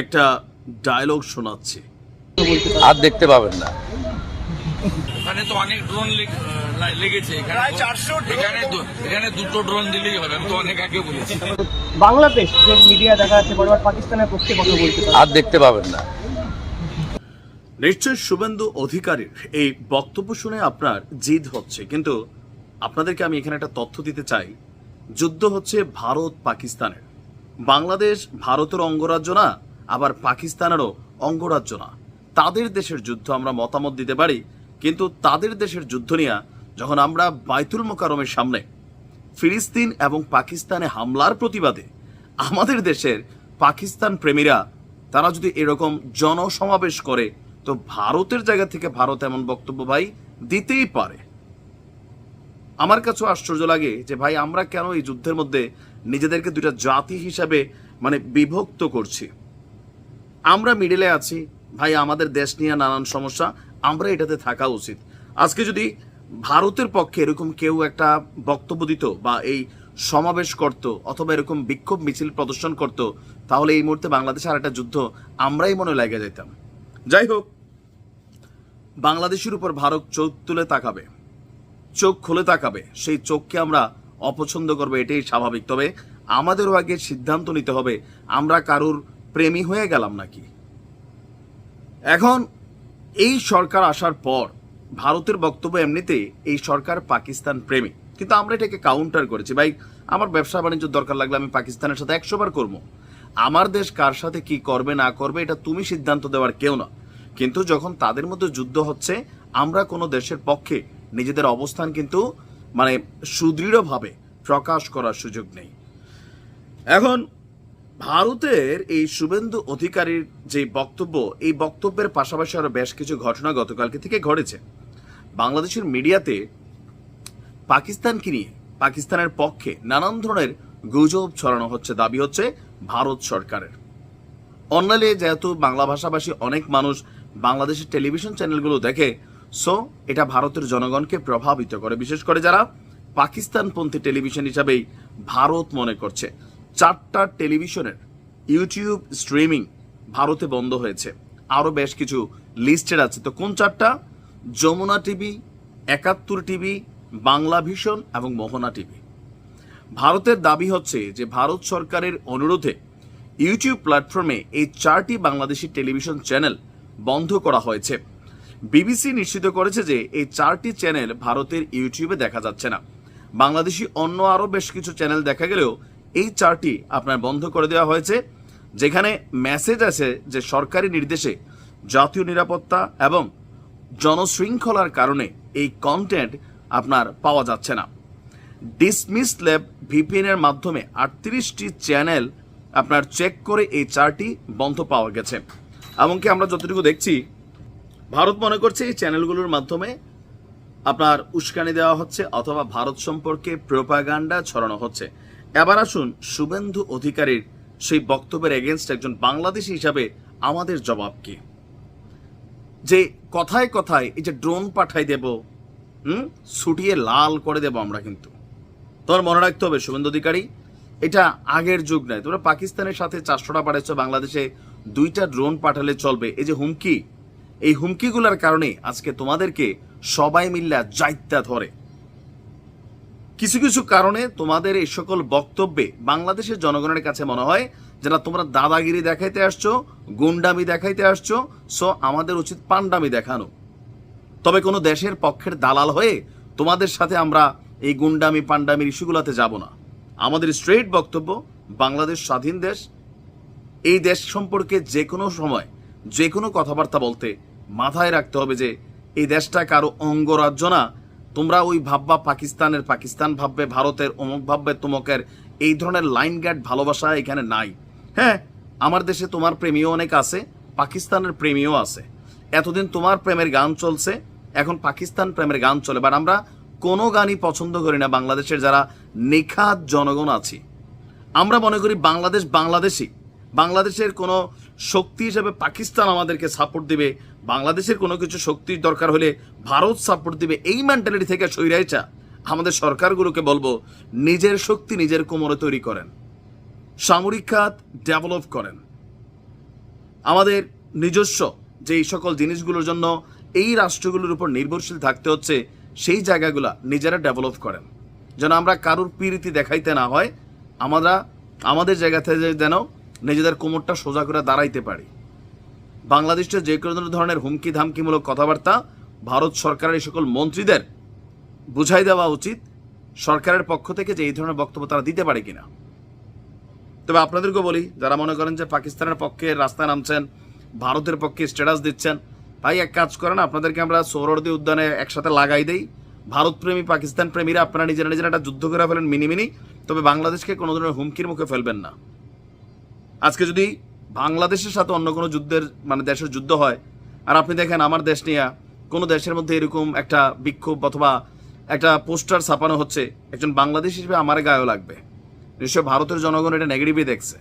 একটা ডায়লগ শোনাচ্ছি। আর দেখতে পাবেন না। ওখানে তো অনেক ড্রোন লেগেছে। এখানে এখানে দুটো ড্রোন দিলেই হবে। আমি তো অনেক আগে বলেছি। বাংলাদেশ যে মিডিয়া দেখা যাচ্ছে বারবার পাকিস্তানের পক্ষে কথা বলতে আর দেখতে পাবেন না। নিশ্চয় শুভেন্দু অধিকারীর এই বক্তব্য শুনে আপনার জিদ হচ্ছে। কিন্তু আপনাদেরকে আমি এখানে একটা তথ্য দিতে চাই। যুদ্ধ হচ্ছে ভারত পাকিস্তানের বাংলাদেশ ভারতের অঙ্গরাজ্য না আবার পাকিস্তানেরও অঙ্গরাজ্য না। তাদের দেশের যুদ্ধ আমরা মতামত দিতে পারি, কিন্তু তাদের দেশের যুদ্ধ নিয়ে যখন আমরা বাইতুল মোকারমের সামনে ফিলিস্তিন এবং পাকিস্তানে হামলার প্রতিবাদে আমাদের দেশের পাকিস্তান প্রেমীরা, তারা যদি এরকম জনসমাবেশ করে, তো ভারতের জায়গা থেকে ভারত এমন বক্তব্য ভাই দিতেই পারে। আমার কাছেও আশ্চর্য লাগে যে ভাই, আমরা কেন এই যুদ্ধের মধ্যে নিজেদেরকে দুইটা জাতি হিসাবে মানে বিভক্ত করছি? আমরা মিডিলে আছি। ভাই, আমাদের দেশ নিয়ে নানান সমস্যা, আমরা এটাতে থাকা উচিত। আজকে যদি ভারতের পক্ষে এরকম কেউ একটা বক্তব্য দিত বা এই সমাবেশ করত অথবা এরকম বিক্ষোভ মিছিল প্রদর্শন করত, তাহলে এই মুহূর্তে বাংলাদেশে আর একটা যুদ্ধ আমরাই মনে লেগে যেতাম যাই হোক, বাংলাদেশের উপর ভারত চোখ তুলে তাকাবে, চোখ খুলে তাকাবে, সেই চোখকে আমরা অপছন্দ করব, এটাই স্বাভাবিক। তবে আমাদেরও আগে সিদ্ধান্ত নিতে হবে, আমরা কারুর প্রেমী হয়ে গেলাম নাকি? এখন এই সরকার আসার পর ভারতের বক্তব্য এমনিতে এই সরকার পাকিস্তান প্রেমী। কিন্তু আমরা এটাকে কাউন্টার করেছি। ভাই, আমার ব্যবসা বাণিজ্য দরকার লাগলে আমি পাকিস্তানের সাথে একশো বার করব। আমার দেশ কার সাথে কি করবে, না করবে, এটা তুমি সিদ্ধান্ত দেওয়ার কেউ না। কিন্তু যখন তাদের মধ্যে যুদ্ধ হচ্ছে, আমরা কোনো দেশের পক্ষে নিজেদের অবস্থান কিন্তু মানে সুদৃঢ়ভাবে প্রকাশ করার সুযোগ নেই। এখন ভারতের এই শুভেন্দু অধিকারীর যে বক্তব্য, এই বক্তব্যের পাশাপাশি আরও বেশ কিছু ঘটনা গতকালকে থেকে ঘটেছে। বাংলাদেশের মিডিয়াতে পাকিস্তানকে নিয়ে, পাকিস্তানের পক্ষে নানান ধরনের গুজব ছড়ানো হচ্ছে, দাবি হচ্ছে ভারত সরকারের। অন্যালে যেহেতু বাংলা ভাষাভাষী অনেক মানুষ বাংলাদেশের টেলিভিশন চ্যানেলগুলো দেখে, সো এটা ভারতের জনগণকে প্রভাবিত করে। বিশেষ করে যারা পাকিস্তানপন্থী টেলিভিশন হিসাবেই ভারত মনে করছে। চারটা টেলিভিশনের ইউটিউব স্ট্রিমিং ভারতে বন্ধ হয়েছে। আরও বেশ কিছু লিস্টেড আছে। তো কোন চারটা? Jamuna TV, Ekattor TV, Bangla vision এবং মোহনা টিভি। ভারতের দাবি হচ্ছে যে ভারত সরকারের অনুরোধে ইউটিউব প্ল্যাটফর্মে এই চারটি বাংলাদেশি টেলিভিশন চ্যানেল বন্ধ করা হয়েছে। বিবিসি নিশ্চিত করেছে যে এই চারটি চ্যানেল ভারতের ইউটিউবে দেখা যাচ্ছে না। বাংলাদেশি অন্য আরও বেশ কিছু চ্যানেল দেখা গেলেও এই চারটি আপনার বন্ধ করে দেওয়া হয়েছে, যেখানে মেসেজ আছে যে সরকারি নির্দেশে জাতীয় নিরাপত্তা এবং জনশৃঙ্খলার কারণে এই কন্টেন্ট আপনার পাওয়া যাচ্ছে না। ডিসমিস ল্যাব ভিপিএন এর মাধ্যমে আটত্রিশটি চ্যানেল আপনার চেক করে এই চারটি বন্ধ পাওয়া গেছে। এমনকি আমরা যতটুকু দেখছি, ভারত মনে করছে এই চ্যানেলগুলোর মাধ্যমে আপনার উস্কানি দেওয়া হচ্ছে অথবা ভারত সম্পর্কে প্রোপাগান্ডা ছড়ানো হচ্ছে। এবার আসুন শুভেন্দু অধিকারীর সেই বক্তব্যের এগেনস্ট একজন বাংলাদেশি হিসাবে আমাদের জবাব কি? যে কথায় কথায় এই যে ড্রোন পাঠাই দেব, হুম? ছুটিয়ে লাল করে দেব আমরা কিন্তু। তোমার মনে রাখতে হবে শুভেন্দু অধিকারী, এটা আগের যুগ নয়। তোমরা পাকিস্তানের সাথে চারশোটা পাঠাচ্ছ বাংলাদেশে দুইটা ড্রোন পাঠালে চলবে। এই যে হুমকি, এই হুমকিগুলোর কারণে আজকে তোমাদেরকে সবাই মিল্লা যাইত্যা ধরে। কিছু কিছু কারণে তোমাদের এই সকল বক্তব্যে বাংলাদেশের জনগণের কাছে মনে হয় যেটা তোমরা দাদাগিরি দেখাইতে আসছো, গুন্ডামি দেখাইতে আসছো, সো আমাদের উচিত পান্ডামি দেখানো। তবে কোনো দেশের পক্ষের দালাল হয়ে তোমাদের সাথে আমরা এই গুন্ডামি পান্ডামির ইস্যুগুলোতে যাব না। আমাদের স্ট্রেট বক্তব্য, বাংলাদেশ স্বাধীন দেশ, এই দেশ সম্পর্কে যে কোনো সময়, যে কোনো কথাবার্তা বলতে মাথায় রাখতে হবে যে এই দেশটা কারও অঙ্গরাজ্য না তোমরা ওই ভাববা পাকিস্তানের, পাকিস্তান ভাববে, ভারতের, অমুক ভাববে, তোমকের। এই ধরনের লাইন গ্যাট ভালোবাসা এখানে নাই। হ্যাঁ আমার দেশে তোমার প্রেমীও অনেক আছে, পাকিস্তানের প্রেমীও আছে। এতদিন তোমার প্রেমের গান চলছে, এখন পাকিস্তান প্রেমের গান চলে। বাট আমরা কোনো গানই পছন্দ করি না বাংলাদেশের যারা নিখাত জনগণ আছি। আমরা মনে করি বাংলাদেশ বাংলাদেশি বাংলাদেশের কোনো শক্তি হিসেবে পাকিস্তান আমাদেরকে সাপোর্ট দিবে, বাংলাদেশের কোনো কিছু শক্তির দরকার হলে ভারত সাপোর্ট দিবে, এই মেন্টালিটি থেকে সৈরাইচা আমাদের সরকারগুলোকে বলব, নিজের শক্তি নিজের কোমরে তৈরি করেন, সামরিক খাত ডেভেলপ করেন। আমাদের নিজস্ব যে এই সকল জিনিসগুলোর জন্য এই রাষ্ট্রগুলোর উপর নির্ভরশীল থাকতে হচ্ছে, সেই জায়গাগুলা নিজেরা ডেভেলপ করেন। যেন আমরা কারুর পিরিতি দেখাইতে না হয়, আমরা আমাদের জায়গা থেকে যেন নিজেদের কোমরটা সোজা করে দাঁড়াইতে পারি। বাংলাদেশের যে কোনো ধরনের হুমকি ধামকিমূলক কথাবার্তা ভারত সরকারের এই সকল মন্ত্রীদের বুঝাই দেওয়া উচিত, সরকারের পক্ষ থেকে যে এই ধরনের বক্তব্য তারা দিতে পারে কিনা। তবে আপনাদেরকে বলি, যারা মনে করেন যে পাকিস্তানের পক্ষে রাস্তায় নামছেন, ভারতের পক্ষে স্ট্যাটাস দিচ্ছেন ভাই এক কাজ করেন, আপনাদেরকে আমরা সৌরদী উদ্যানে একসাথে লাগাই দেই। ভারত প্রেমী পাকিস্তান প্রেমীরা আপনারা নিজেরা নিজেরা একটা যুদ্ধ করে ফেলেন মিনি মিনি, তবে বাংলাদেশকে কোনো ধরনের হুমকির মুখে ফেলবেন না। আজকে যদি বাংলাদেশের সাথে অন্য কোনো যুদ্ধের মানে দেশের যুদ্ধ হয়, আর আপনি দেখেন আমার দেশ নিয়ে কোনো দেশের মধ্যে এরকম একটা বিক্ষোভ অথবা একটা পোস্টার ছাপানো হচ্ছে, একজন বাংলাদেশ হিসেবে আমার গায়েও লাগবে। নিশ্চয় ভারতের জনগণ এটা নেগেটিভই দেখছে।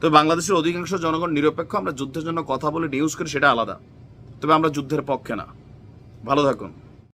তো বাংলাদেশের অধিকাংশ জনগণ নিরপেক্ষ, আমরা যুদ্ধের জন্য কথা বলে নিউজ করি সেটা আলাদা। তবে আমরা যুদ্ধের পক্ষে না। ভালো থাকুন।